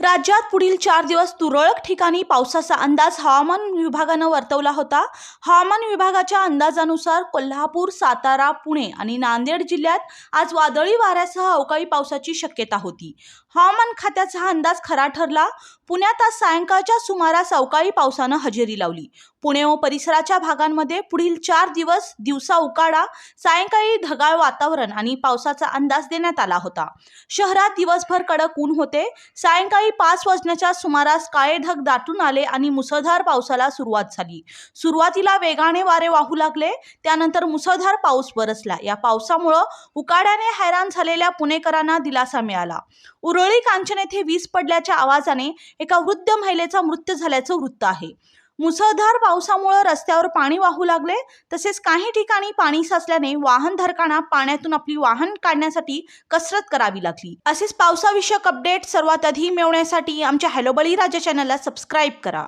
राज्यात पुढील चार दिवस तुरळक ठिकाणी पावसाचा अंदाज हवामान विभागानं वर्तवला होता. हवामान विभागाच्या अंदाजानुसार कोल्हापूर सातारा पुणे आणि नांदेड जिल्ह्यात आज वादळी वाऱ्यासह अवकाळी पावसाची शक्यता होती. हवामान खात्याचा हा अंदाज खरा ठरला. पुण्यात आज सायंकाळच्या सुमारास अवकाळी पावसानं हजेरी लावली. पुणे व परिसराच्या भागांमध्ये पुढील चार दिवस दिवसा उकाडा सायंकाळी ढगाळ वातावरण आणि पावसाचा अंदाज देण्यात आला होता. शहरात दिवसभर कडक ऊन होते. सायंकाळी पाच वाजण्याच्या सुमारास काळे ढग दाटून आले आणि मुसळधार पावसाला सुरुवात झाली. सुरुवातीला वेगाने वारे वाहू लागले. त्यानंतर मुसळधार पाऊस बरसला या पावसामुळं उकाड्याने हैराण झालेल्या पुणेकरांना दिलासा मिळाला. उरळी कांचन येथे वीज पडल्याच्या आवाजाने एका वृद्ध महिलेचा मृत्यू झाल्याचं वृत्त आहे. मुसळधार पावसामुळे रस्त्यावर पाणी वाहू लागले. तसेच काही ठिकाणी पाणी साचल्याने वाहनधारकांना पाण्यातून आपली वाहन काढण्यासाठी कसरत करावी लागली. असेच पावसाविषयक अपडेट सर्वात आधी मिळवण्यासाठी आमच्या हॅलो बळीराजा चॅनलला सबस्क्राईब करा.